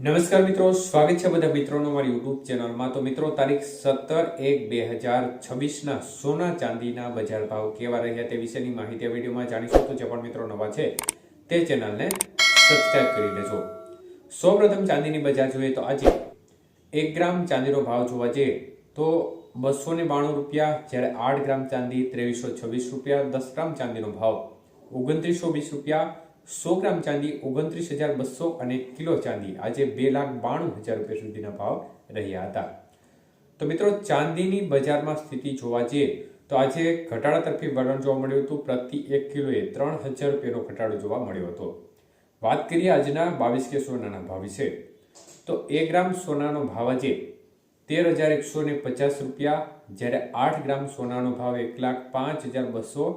નમસ્કાર મિત્રો, સ્વાગત છે બધા મિત્રોનો મારી યુટ્યુબ ચેનલમાં. તો મિત્રો, તારીખ સત્તર એક બે હજાર છવ્વીસના સોના ચાંદીના બજાર ભાવ કેવા રહ્યા તે વિશેની માહિતી આ વિડીયોમાં જાણીશું. તો જે પણ મિત્રો નવા છે, તે ચેનલને સબસ્ક્રાઇબ કરી લેજો. સૌપ્રથમ ચાંદીની બજાર જોઈએ તો આજે એક ગ્રામ ચાંદીનો ભાવ જોવા જઈએ તો બસો ને બાણું રૂપિયા, જ્યારે આઠ ગ્રામ ચાંદી ત્રેવીસો છવ્વીસ રૂપિયા, દસ ગ્રામ ચાંદીનો ભાવ ઓગણત્રીસો વીસ રૂપિયા સો ગ્રામ ચાંદી, ઓગણત્રીસ હજાર બસો અને કિલો ચાંદી. આજે બે લાખ બાણું હજાર રૂપિયા સુધીના ભાવ રહ્યા હતા. તો મિત્રો, ચાંદીની બજારમાં સ્થિતિ જોવા જઈએ, તો આજે ઘટાડા તરફી વલણ જોવા મળ્યું હતું. પ્રતિ એક કિલોએ ત્રણ હજાર રૂપિયાનો ઘટાડો જોવા મળ્યો હતો. વાત કરીએ આજના બાવીસ કે સોનાના ભાવ વિશે. તો એક ગ્રામ સોનાનો ભાવ આજે તેર હજાર એકસો ને પચાસ રૂપિયા, જ્યારે આઠ ગ્રામ સોનાનો ભાવ એક લાખ પાંચ હજાર બસો,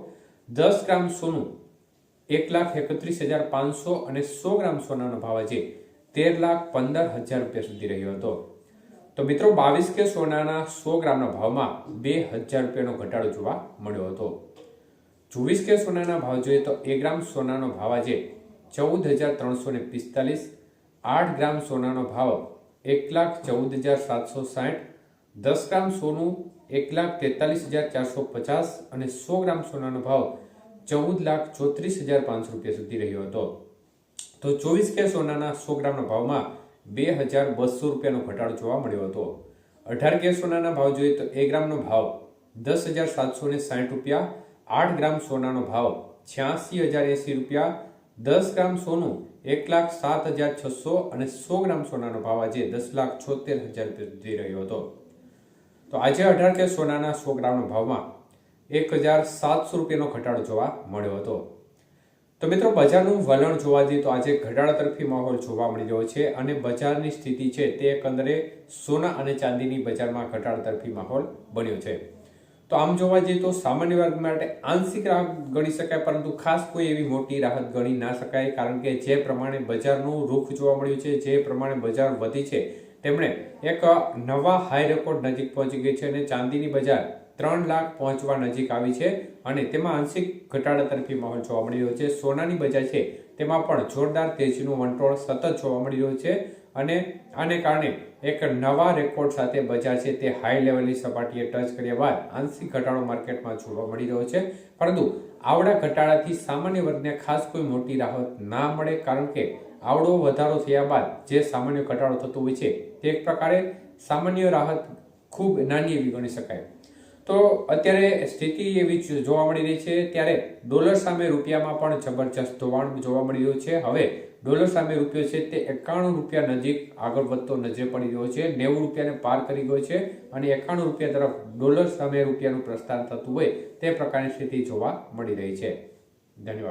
દસ ગ્રામ સોનું એક લાખ એકત્રીસ હજાર પાંચસો અને સો ગ્રામ સોનાનો ભાવ આજે તેર લાખ પંદર હજાર રૂપિયા સુધી રહ્યો હતો. તો મિત્રો, બાવીસ કે સોનાના સો ગ્રામના ભાવમાં બે હજાર રૂપિયાનો ઘટાડો જોવા મળ્યો હતો. ચોવીસ કે સોનાના ભાવ જોઈએ તો એક ગ્રામ સોનાનો ભાવ આજે ચૌદ હજાર ત્રણસો ને પિસ્તાલીસ, આઠ ગ્રામ સોનાનો ભાવ એક લાખ ચૌદ હજાર સાતસો સાઠ, દસ ગ્રામ સોનું એક લાખ તેતાલીસ હજાર ચારસો પચાસ અને સો ગ્રામ સોનાનો ભાવ ચૌદ લાખ ચોત્રીસ હજાર પાંચસો રૂપિયા સુધી રહ્યો હતો. તો ચોવીસ કે સોનાના સો ગ્રામના ભાવમાં બે હજાર બસો રૂપિયાનો ઘટાડો જોવા મળ્યો હતો. અઢાર કે સોનાના ભાવ જોઈએ તો એક ગ્રામનો ભાવ દસ હજાર સાતસો ને સાઠ રૂપિયા, આઠ ગ્રામ સોનાનો ભાવ છ્યાસી હજાર એંસી રૂપિયા, દસ ગ્રામ સોનું એક લાખ સાત હજાર છસો અને સો ગ્રામ સોનાનો ભાવ આજે દસ લાખ છોતેર હજાર રૂપિયા સુધી રહ્યો હતો. તો આજે અઢાર કે સોનાના સો ગ્રામના ભાવમાં એક હજાર સાતસો રૂપિયાનો ઘટાડો જોવા મળ્યો હતો. તો મિત્રો, બજારનું વલણ જોવા જઈએ તો આજે ઘટાડા તરફી માહોલ જોવા મળી રહ્યો છે અને બજારની સ્થિતિ છે તે એકંદરે સોના અને ચાંદીની બજારમાં ઘટાડા તરફી માહોલ બન્યો છે. તો આમ જોવા જઈએ તો સામાન્ય વર્ગ માટે આંશિક રાહત ગણી શકાય, પરંતુ ખાસ કોઈ એવી મોટી રાહત ગણી ના શકાય, કારણ કે જે પ્રમાણે બજારનું રૂખ જોવા મળ્યું છે, જે પ્રમાણે બજાર વધી છે, તેમણે એક નવા હાઈ રેકોર્ડ નજીક પહોંચી ગઈ છે અને ચાંદીની બજાર ત્રણ લાખ પહોંચવા નજીક આવી છે અને તેમાં આંશિક ઘટાડા તરફી માહોલ જોવા મળી રહ્યો છે. સોનાની બજાર છે, તેમાં પણ જોરદાર તેજીનું વંટોળ સતત જોવા મળી રહ્યું છે અને આને કારણે એક નવા રેકોર્ડ સાથે બજાર છે તે હાઈ લેવલની સપાટીએ ટચ કર્યા બાદ આંશિક ઘટાડો માર્કેટમાં જોવા મળી રહ્યો છે. પરંતુ આવડા ઘટાડાથી સામાન્ય વર્ગને ખાસ કોઈ મોટી રાહત ના મળે કારણ કે આવડો વધારો થયા બાદ જે સામાન્ય ઘટાડો થતો હોય છે તે એક પ્રકારે સામાન્ય રાહત ખૂબ નાની એવી ગણી શકાય. તો અત્યારે સ્થિતિ એવી જોવા મળી રહી છે. ત્યારે ડોલર સામે રૂપિયામાં પણ જબરજસ્ત ધોવાણ જોવા મળી રહ્યું છે. હવે ડોલર સામે રૂપિયો છે તે એકાણું રૂપિયા નજીક આગળ વધતો નજરે પડી રહ્યો છે. નેવું રૂપિયાને પાર કરી ગયો છે અને એકાણું રૂપિયા તરફ ડોલર સામે રૂપિયાનું પ્રસ્થાન થતું હોય તે પ્રકારની સ્થિતિ જોવા મળી રહી છે. ધન્યવાદ.